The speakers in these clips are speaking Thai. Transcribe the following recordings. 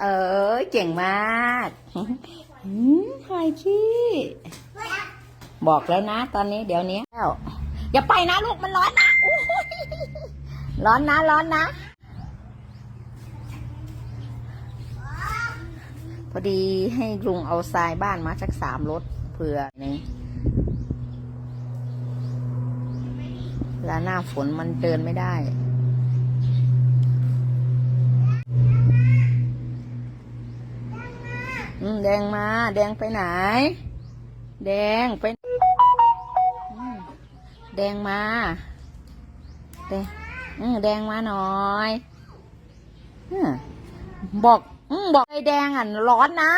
เออเก่งมากหืมหายขี้บอกแล้วนะ ตอนนี้เดี๋ยวนี้แล้วอย่าไปนะลูกมันร้อนนะร้อนนะร้อนนะ พอดีให้ลุงเอาทรายบ้านมาสักสามรถเผื่อนึ่งเวลาหน้าฝนมันเดินไม่ได้ อืม แดงมา แดงไปไหน แดงไป แดงมา แดงแดงมาหน่อยบอกบอกไอ้แดงอะ ร้อนนะ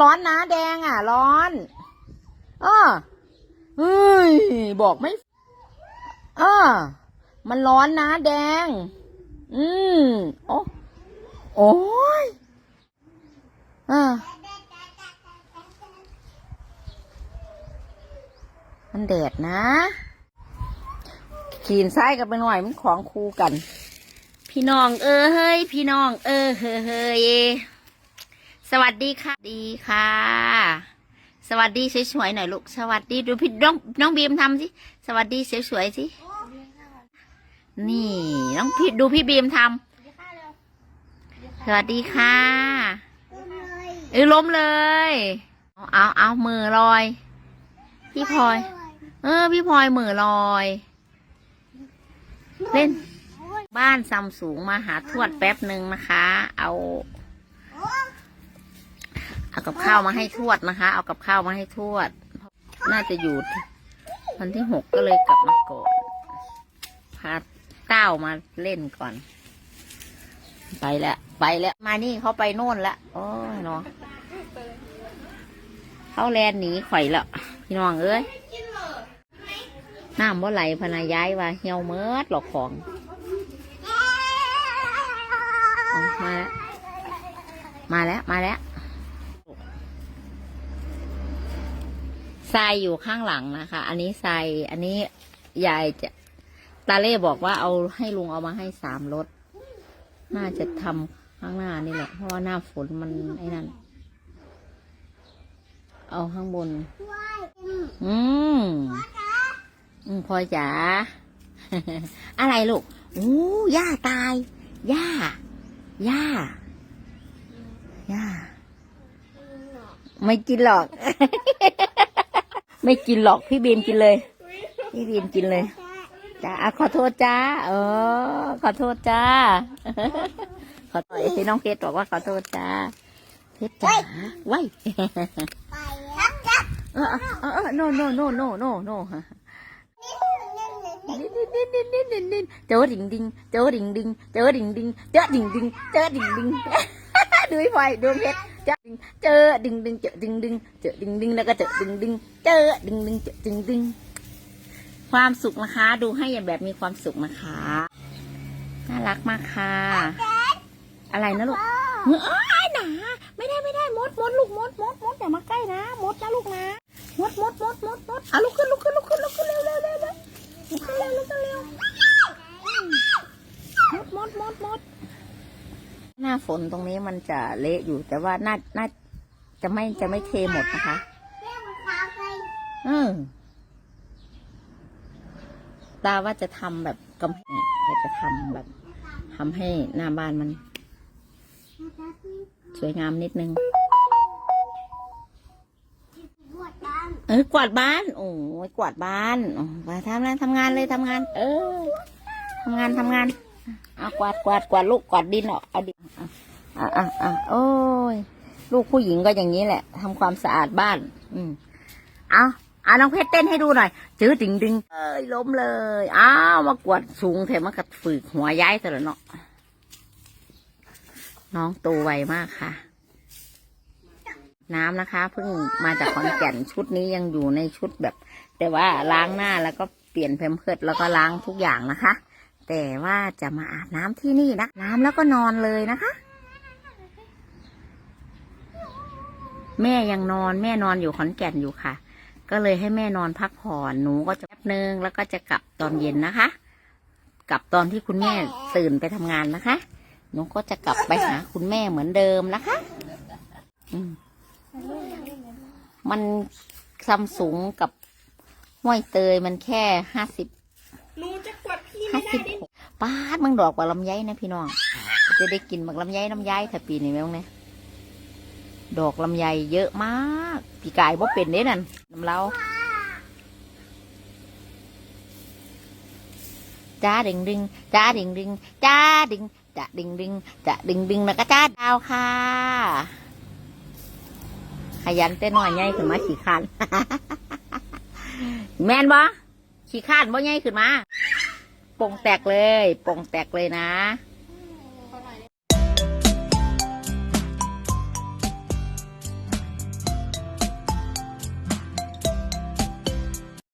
ร้อนนะแดงอะ ร้อนเออเฮ้ยบอกไม่เออมันร้อนนะแดง อืมโอ้โอ้ย อ่ามันแดดนะ ขีนซ้ายกับไปหน่อยมันของคู่กัน พี่น้องเออเฮ้ย พี่น้องเออเฮ้ยเฮ้ยสวัสดีค่ะ ดีค่ะ สวัสดีสวยๆหน่อยลูก สวัสดีดูพี่น้องน้องบีมทำสิ สวัสดีสวยๆสิ นี่น้องพี่ดูพี่บีมทำสวัสดีค่ะ เออล้มเลย เอาเอาเอามือลอย พี่พลอย เออ พี่พลอยมือลอย เล่น บ้านซัมสูงมาหาทวดแป๊บหนึ่งนะคะ เอาเอากับข้าวมาให้ทวดนะคะ เอากับข้าวมาให้ทวด น่าจะอยู่วันที่หกก็เลยกลับมาก่อนพาเต้ามาเล่นก่อน ไปแล้ว ไปแล้ว มานี่เขาไปโน่นละโอ้ยเนาะ เขาแลนหนีข่อยละพี่น้องเอ้ยน้ำบ่ไหลพนาย้ายว่าเหี่ยวเมิดหลอกของมาแล้วมาแล้วมาแล้วทรายอยู่ข้างหลังนะคะ อันนี้ทรายอันนี้ยายจะตาเล่บอกว่าเอาให้ลุงเอามาให้สามรถ น่าจะทำข้างหน้านี่แหละ เพราะว่าหน้าฝนมันไอ้นั่น เอาข้างบน อืมอืมพลอยจ๋า อะไรลูกอู้ย่าตาย ย่า ย่า ย่า ไม่กินหรอก ไม่กินหรอก พี่บีมกินเลย พี่บีมกินเลยจ้าอะขอโทษจ้า เออ ขอโทษจ้า ขอโทษพี่น้องเพชรบอกว่าขอโทษจ้า เพชรจ้าไว้ เออเออเออ no no no no no no นิดนิดนิดนิดนิดนิดนิดเจอดิ่งดิ่งเจอดิ่งดิ่งเจอดิ่งดิ่งเจอดิ่งดิ่งเจอดิ่งดิ่งดูไอ้พลอยดูเพชรเจอดิ่งเจอดิ่งดิ่งเจอดิ่งดิ่งเจอดิ่งดิ่งแล้วก็เจอดิ่งดิ่งเจอดิ่งดิ่งเจอดิ่งดิ่งความสุขนะคะ ดูให้อย่างแบบมีความสุขนะคะน่ารักมากค่ะ อะไรนะลูกเอ้ยหนา ไม่ได้ไม่ได้มดมดลูกมดมดมดอย่ามาใกล้นะ มดนะลูกนะมดมดมดมดมดอะลุกขึ้นลุกขึ้นลุกขึ้นลุกขึ้นเร็วเร็วเร็วเร็วลุกขึ้นเร็วลุกขึ้นเร็วมดมดมดมดหน้าฝนตรงนี้มันจะเละอยู่แต่ว่าน่าน่าจะไม่จะไม่เทหมดนะคะอืมตาว่าจะทำแบบกำแพงอยากจะทำแบบทำให้หน้าบ้านมัน สวยงามนิดนึง เออกวาดบ้าน โอ้ยกวาดบ้านโอ้ไปทำงานทำงานเลยทำงาน เออทำงานทำงานเอากวาดกวาดกวาดลูกกวาดดินออกเอาดินอะอะอะโอ้ยลูกผู้หญิงก็อย่างนี้แหละทำความสะอาดบ้าน อืมเอาเอาน้องเพชรเต้นให้ดูหน่อยจื้อดึงดึงเอ้ยล้มเลยอ้าวมากวาดสูงแถมมันก็ฝึกหัวย้ายซะแล้วเนาะ น้องโตไวมากค่ะ น้ำนะคะเพิ่งมาจากขอนแก่นชุดนี้ยังอยู่ในชุดแบบ แต่ว่าล้างหน้าแล้วก็เปลี่ยนเพมเพิร์ดแล้วก็ล้างทุกอย่างนะคะ แต่ว่าจะมาอาบน้ำที่นี่นะน้ำแล้วก็นอนเลยนะคะ แม่ยังนอนแม่นอนอยู่ขอนแก่นอยู่ค่ะ ก็เลยให้แม่นอนพักผ่อนหนูก็จะแป๊บนึงแล้วก็จะกลับตอนเย็นนะคะ กลับตอนที่คุณแม่ตื่นไปทำงานนะคะ หนูก็จะกลับไปหาคุณแม่เหมือนเดิมนะคะอืมมันซัมสูงกับห้วยเตยมันแค่ห้าสิบหนูจะกดพี่ห้าไม่ได้สิบดิหกป้าดมึงดอกกว่าลำไยนะพี่น้อง จะได้กินบักลำไยน้ำไยถ้าปีนี้แม่งเนี่ยดอกลำไยเยอะมากปีกายบ่เป็นเด้นั่นน้ำเราจ้าดึงดึงจ้าดึงดึงจ้าดึง จะดึงดึงจะดึงดึงแล้วก็จ้าดาวค่ะ ขยันเต้นหน่อยใหญ่ขึ้นมาขี่ข้นแมนบ่ขี่ข้านบ่ใหญ่ขึ้นมาโป่งแตกเลยโป่งแตกเลยนะ